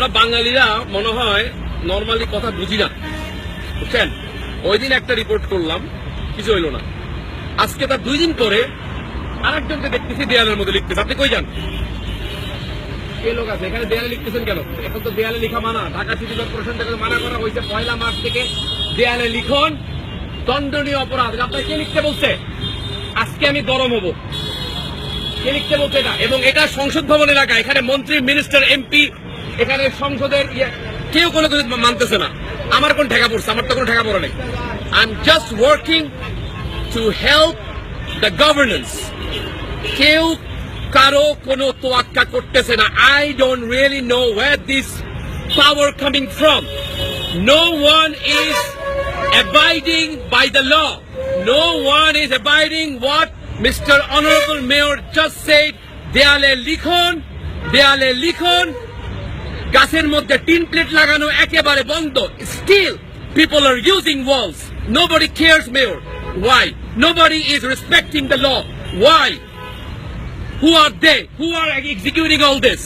আমরা বাঙালিরা, মনে হয় নর্মালি কথা বুঝি না। বুঝছেন? ওই দিন একটা রিপোর্ট করলাম, কিছু হইল না। আজকে তার দুই দিন পরে আরেকজনকে দেখতেছি দেয়ালের মধ্যে লিখতেছে। আপনি কই যান? লিখতেছেন কেন? এখন তো দেয়ালে লিখা মানা। ঢাকা থেকে মানা করা হয়েছে, পয়লা থেকে দেয়ালে দণ্ডনীয় অপরাধ। কে লিখতে আজকে আমি গরম হব। কে লিখতে এবং এটা সংসদ ভবন এলাকা। এখানে মন্ত্রী, মিনিস্টার, এমপি এখানে সংসদের ইয়ে- কেউ কোনো কিছু মানতেছে না। আমার কোন ঠেকা পড়ছে, আমার তো কোনো ঠেকা পড়ে নেই। I am just working to help the governance কেউ কারও কোনো তোয়াক্কা করতেছে না। I don't really know where this power coming from no one is abiding by the law No one is abiding what Mr. Honorable Mayor just said. দেয়ালে লিখন দেয়ালে লিখন। গাছের মধ্যে টিন প্লেট লাগানো একেবারে বন্ধ still people are using walls nobody cares mayor why nobody is respecting the law why Who are they? Who are executing all this?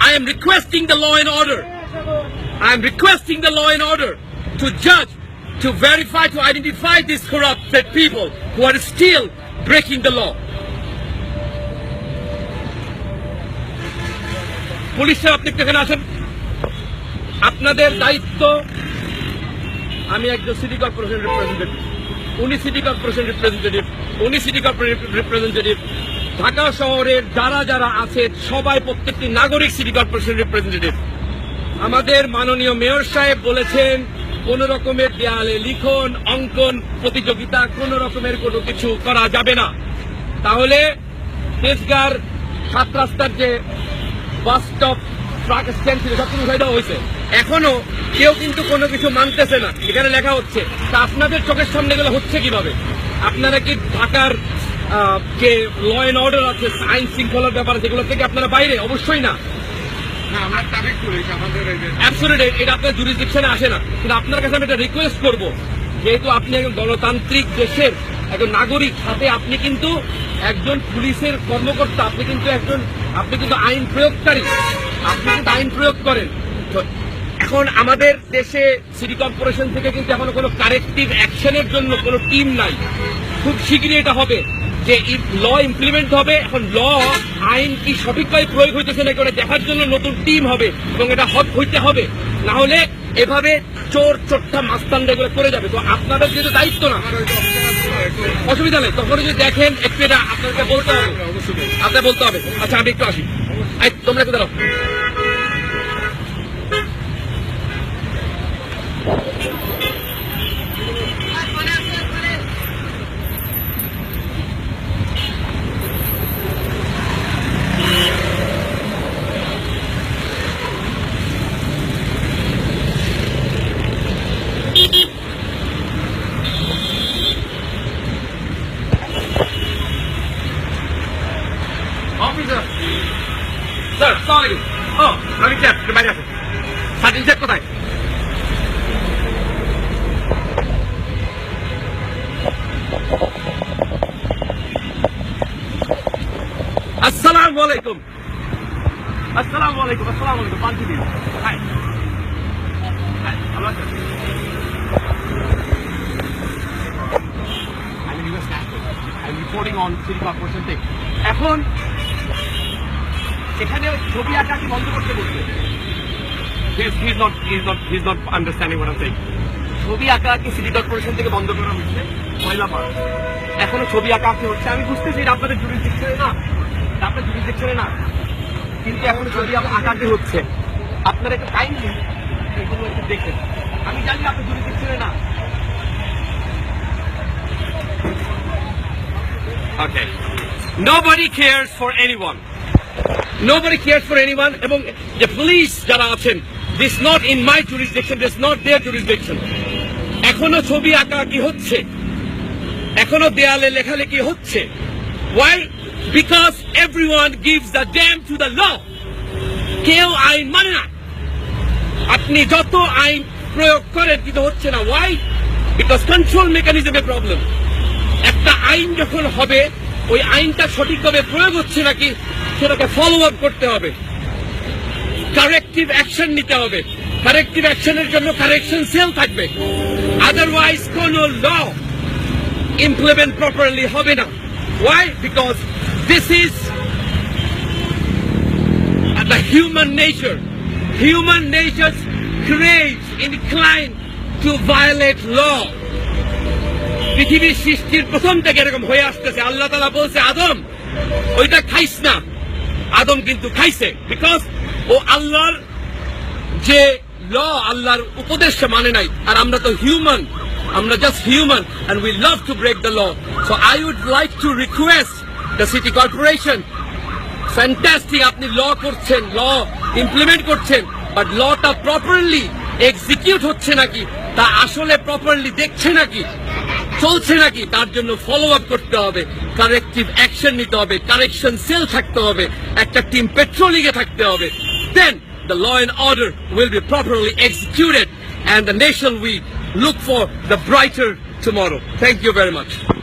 I am requesting the law and order. I am requesting the law and order to judge, to verify, to identify these corrupted people who are still breaking the law. পুলিশরা আপনি একটু এখানে আসেন। আপনাদের দায়িত্ব, আমি একজন city corporation representative উনি সিটি কর্পোরেশন রিপ্রেজেন্টেটিভ উনি সিটি কর্পোরেশন রিপ্রেজেন্টেটিভ ঢাকা শহরের যারা যারা আছে, সবাই প্রত্যেকটি নাগরিক সিটি কর্পোরেশন রিপ্রেজেন্টেটিভ আমাদের মাননীয় মেয়র সাহেব বলেছেন, কোন রকমের দেয়ালে লিখন, অঙ্কন, প্রতিযোগিতা, কোন রকমের কোনো কিছু করা যাবে না। তাহলে তেজগার সাত রাস্তার যে বাস স্টপ ট্রাক স্ট্যান্ড ছিল সব কিছু উঠাই দেওয়া হয়েছে। এখনও কেউ কিন্তু কোনো কিছু মানতেছে না। এখানে লেখা হচ্ছে তা আপনাদের চোখের সামনে গেলে হচ্ছে কীভাবে? আপনারা কি ঢাকার যে ল অ্যান্ড অর্ডার আছে আইন শৃঙ্খলার ব্যাপারে সেগুলো থেকে আপনারা বাইরে? অবশ্যই না। এটা আপনার জুরিসডিকশনে আসে না। কিন্তু আপনার কাছে আমি একটা রিকোয়েস্ট করব যেহেতু আপনি একজন গণতান্ত্রিক দেশের একজন নাগরিক সাথে আপনি কিন্তু একজন পুলিশের কর্মকর্তা আপনি কিন্তু একজন আপনি কিন্তু আইন প্রয়োগকারী। আপনি কিন্তু আইন প্রয়োগ করেন। এখন আমাদের দেশে সিটি কর্পোরেশন থেকে কিন্তু এখনও কোনো কারেক্টিভ অ্যাকশনের জন্য কোনো টিম নাই। খুব শীঘ্রই এটা হবে যে ল ইমপ্লিমেন্ট হবে, এখন ল, আইন কি সঠিকভাবে প্রয়োগ হইতেছে নাকি ওটা দেখার জন্য নতুন টিম হবে এবং এটা হইতে হবে। না হলে এভাবে চোর, চোরটা মাস্তান এগুলো করে যাবে। তো আপনাদের যেহেতু দায়িত্ব না, অসুবিধা নেই। তখন যদি দেখেন, একটু এটা আপনাকে বলতে হবে। আপনাকে বলতে হবে। আচ্ছা আমি একটু আসি। তোমরা একটু দাঁড়াও স্যার সালাম ও, আমি চেক বাইরে আছে সার্টিফিকেট কোথায়? আসসালামু আলাইকুম। আসসালামু আলাইকুম আসসালামু আলাইকুম পান্তি দিন হাই। হাই, ভালো আছেন? আমি news I reporting on city corporation থেকে। এখন এখানে ছবি আঁকা কি বন্ধ করতে বলছে? ছবি আঁকা কি সিটি কর্পোরেশন থেকে বন্ধ করা হচ্ছে? পয়লা মার্চ। এখনও ছবি আঁকা আঁকি হচ্ছে। আমি বুঝতেছি এটা আপনাদের জুরিসডিকশনে না। আপনার জুরিসডিকশনে না। কিন্তু এখনও ছবি আঁকাতে হচ্ছে। আপনারা একটু কাইন্ডলি এগুলো একটু দেখেন। আমি জানি আপনার জুরিসডিকশনে না। Okay. Nobody cares for anyone. Nobody cares for anyone, এবং যে পুলিশ যারা আছেন this not in my jurisdiction this not their jurisdiction এখনও ছবি আঁকা কি হচ্ছে? এখনও দেয়ালে লেখালেখি হচ্ছে? Why because everyone gives the damn to the law কেউ আইন মানে না। আপনি যত আইন প্রয়োগ করেন, কিন্তু হচ্ছে না। ওয়াই বিকজ কন্ট্রোল মেকানিজমের প্রবলেম একটা আইন যখন হবে, ওই আইনটা সঠিকভাবে প্রয়োগ হচ্ছে নাকি? সেটাকে ফলো আপ করতে হবে। কারেক্টিভ অ্যাকশন নিতে হবে। কারেক্টিভ অ্যাকশনের জন্য কারেকশন সেল থাকবে। আদারওয়াইজ কোন ল ইমপ্লিমেন্ট প্রপারলি হবে না। Why because this is the human nature. Human nature craves, inclined to violate law পৃথিবীর সৃষ্টির প্রথম থেকে এরকম হয়ে আসতেছে। আল্লাহ তালা বলছে আদম ওইটা খাইস না। আদম কিন্তু খাইছে। বিকজ ও আল্লাহর যে ল, আল্লাহর উপদেশ মানে নাই। আর আমরা তো হিউম্যান আমরা just human and we love to break the law so I would like to request the city corporation fantastic আপনি ল করছেন ল ইমপ্লিমেন্ট করছেন বাট লটা প্রপারলি এক্সিকিউট হচ্ছে নাকি? তা আসলে প্রপারলি দেখছে নাকি? চলছে নাকি তার জন্য ফলো আপ করতে হবে কারেক্টিভ অ্যাকশন নিতে হবে কারেকশন সেল থাকতে হবে একটা টিম পেট্রোলিং থাকতে হবে দেন the law and order will be properly executed and the nation will look for the brighter tomorrow. Thank you very much.